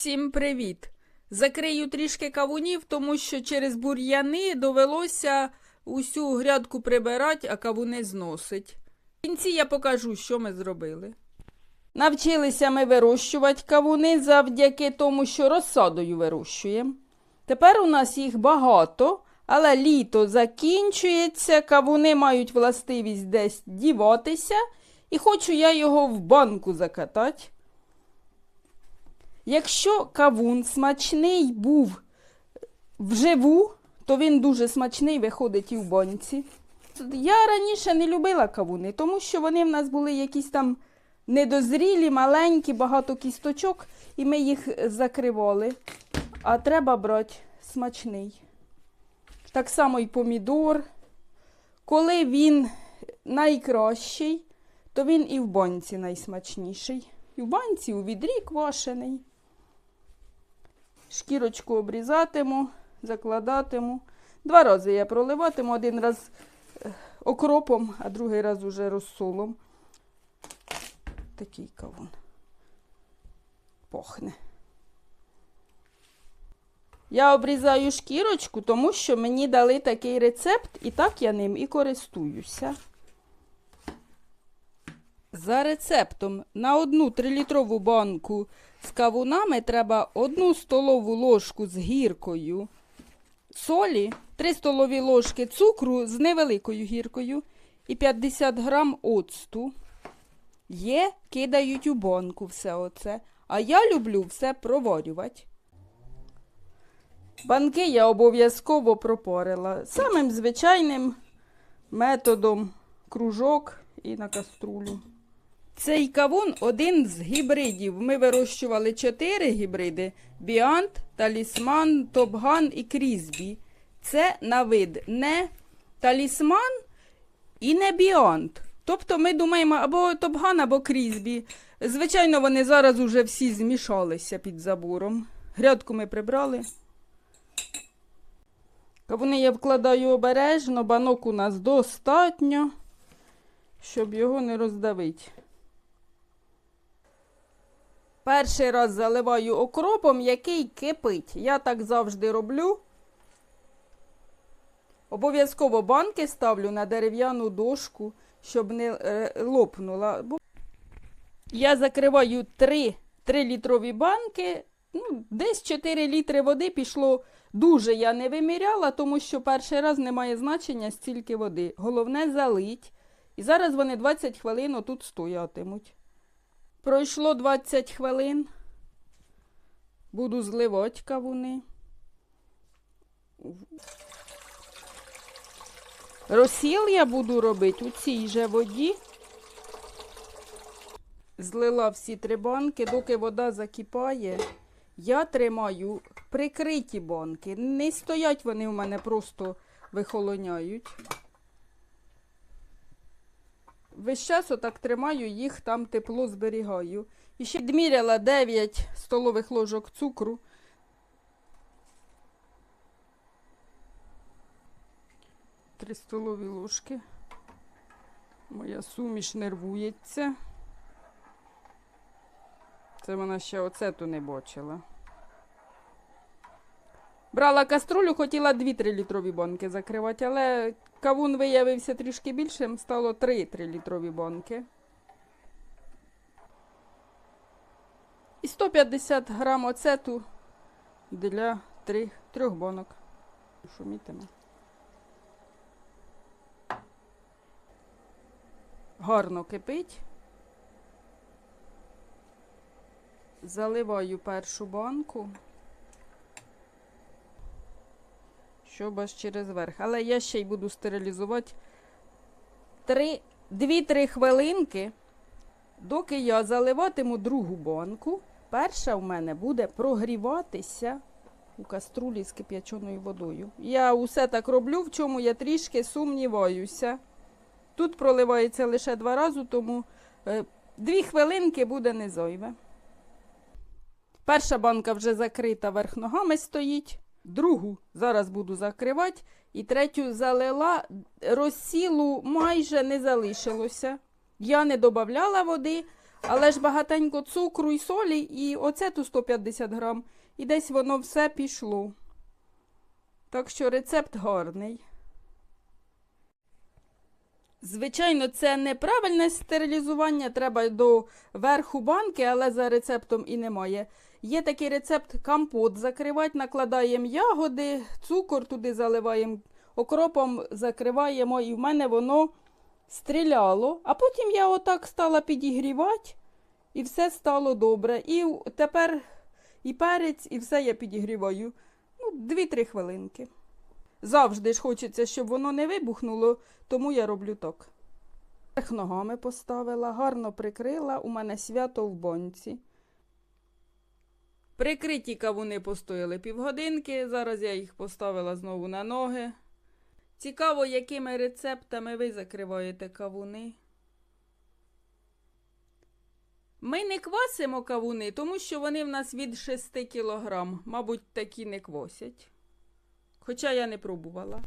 Всім привіт! Закрию трішки кавунів, тому що через бур'яни довелося усю грядку прибирати, а кавуни зносить. В кінці я покажу, що ми зробили. Навчилися ми вирощувати кавуни завдяки тому, що розсадою вирощуємо. Тепер у нас їх багато, але літо закінчується, кавуни мають властивість десь діватися, і хочу я його в банку закатати. Якщо кавун смачний був вживу, то він дуже смачний виходить і в банці. Я раніше не любила кавуни, тому що вони в нас були якісь там недозрілі, маленькі, багато кісточок, і ми їх закривали. А треба брати смачний. Так само і помідор. Коли він найкращий, то він і в банці найсмачніший. І в банці у відрі квашений. Шкірочку обрізатиму, закладатиму. Два рази я проливатиму, один раз е, окропом, а другий раз уже розсолом. Такий кавун. Пахне. Я обрізаю шкірочку, тому що мені дали такий рецепт, і так я ним і користуюся. За рецептом на одну 3-літрову банку з кавунами треба одну столову ложку з гіркою солі, 3 столові ложки цукру з невеликою гіркою і 50 грам оцту. Є, кидають у банку все оце. А я люблю все проварювати. Банки я обов'язково пропорила самим звичайним методом кружок і на каструлю. Цей кавун один з гібридів. Ми вирощували чотири гібриди: Біант, Талісман, Топган і Крізбі. Це на вид не талісман і не біант. Тобто ми думаємо або Топган, або Крізбі. Звичайно, вони зараз уже всі змішалися під забором. Грядку ми прибрали. Кавуни я вкладаю обережно, банок у нас достатньо, щоб його не роздавити. Перший раз заливаю окропом, який кипить. Я так завжди роблю. Обов'язково банки ставлю на дерев'яну дошку, щоб не е, лопнула. Я закриваю 3 3-літрові банки. Ну, десь 4 літри води пішло. Дуже я не виміряла, тому що перший раз немає значення стільки води. Головне залить. І зараз вони 20 хвилин отут стоятимуть. Пройшло 20 хвилин. Буду зливати кавуни. Розсіл я буду робити у цій же воді. Злила всі три банки, доки вода закипає. Я тримаю прикриті банки. Не стоять вони у мене, просто вихолоняють. Весь час отак тримаю, їх там тепло зберігаю. І ще відміряла 9 столових ложок цукру. Три столові ложки. Моя суміш нервується. Це вона ще оцету не бачила. Брала каструлю, хотіла 2-3 літрові банки закривати, але кавун виявився трішки більшим, стало 3-3 літрові банки. І 150 грам оцету для 3, 3 банок. Шумітиме. Гарно кипить. Заливаю першу банку. Щоб аж через верх. Але я ще й буду стерилізувати 2-3 хвилинки, доки я заливатиму другу банку. Перша в мене буде прогріватися у каструлі з кип'яченою водою. Я усе так роблю, в чому я трішки сумніваюся. Тут проливається лише два рази, тому е, дві хвилинки буде не зайве. Перша банка вже закрита верх ногами стоїть. Другу зараз буду закривати. І третю залила, розсілу майже не залишилося. Я не додавала води, Але ж багатенько цукру і солі, і оцету 150 грам, і десь воно все пішло. Так що рецепт гарний. Звичайно, це неправильне стерилізування, треба до верху банки, але за рецептом і немає. Є такий рецепт компот закривати, накладаємо ягоди, цукор туди заливаємо, окропом закриваємо, і в мене воно стріляло. А потім я отак стала підігрівати, і все стало добре. І тепер і перець, і все я підігріваю. Ну, 2-3 хвилинки. Завжди ж хочеться, щоб воно не вибухнуло, тому я роблю так. Ногами поставила, гарно прикрила, у мене свято в бонці. Прикриті кавуни постояли півгодинки, зараз я їх поставила знову на ноги. Цікаво, якими рецептами ви закриваєте кавуни. Ми не квасимо кавуни, тому що вони в нас від 6 кілограм. Мабуть, такі не квасять. Хоча я не пробувала.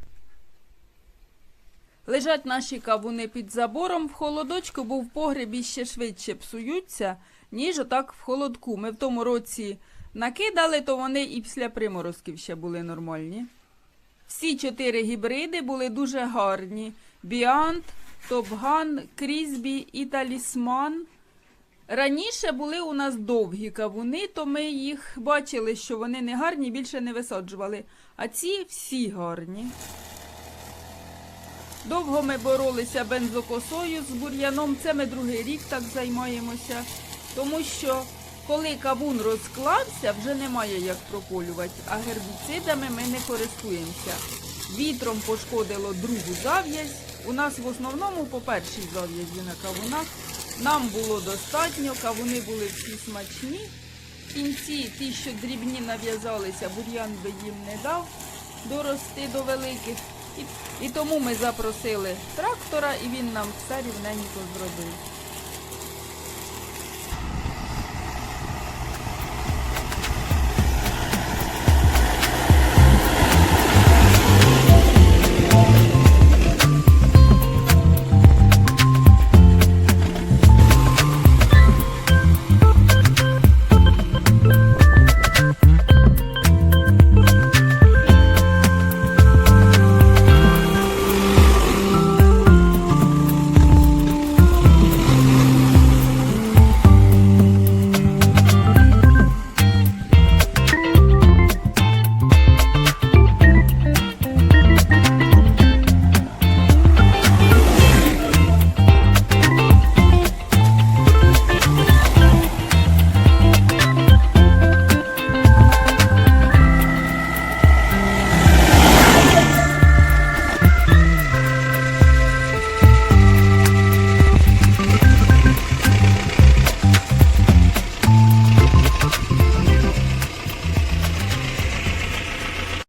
Лежать наші кавуни під забором в холодочку, бо в погребі ще швидше псуються, ніж отак в холодку. Ми в тому році накидали, то вони і після приморозків ще були нормальні. Всі чотири гібриди були дуже гарні: Біант, Топган, Крізбі і Талісман. Раніше були у нас довгі кавуни, то ми їх бачили, що вони не гарні, більше не висаджували. А ці всі гарні. Довго ми боролися бензокосою з бур'яном. Це ми другий рік так займаємося, тому що коли кавун розклався, вже немає як прополювати, а гербіцидами ми не користуємося. Вітром пошкодило другу зав'язь. У нас в основному по першій зав'язі на кавунах. Нам було достатньо, кавуни були всі смачні. Кінці ті, що дрібні нав'язалися, бур'ян би їм не дав дорости до великих. І, і тому ми запросили трактора, і він нам все рівненько зробив.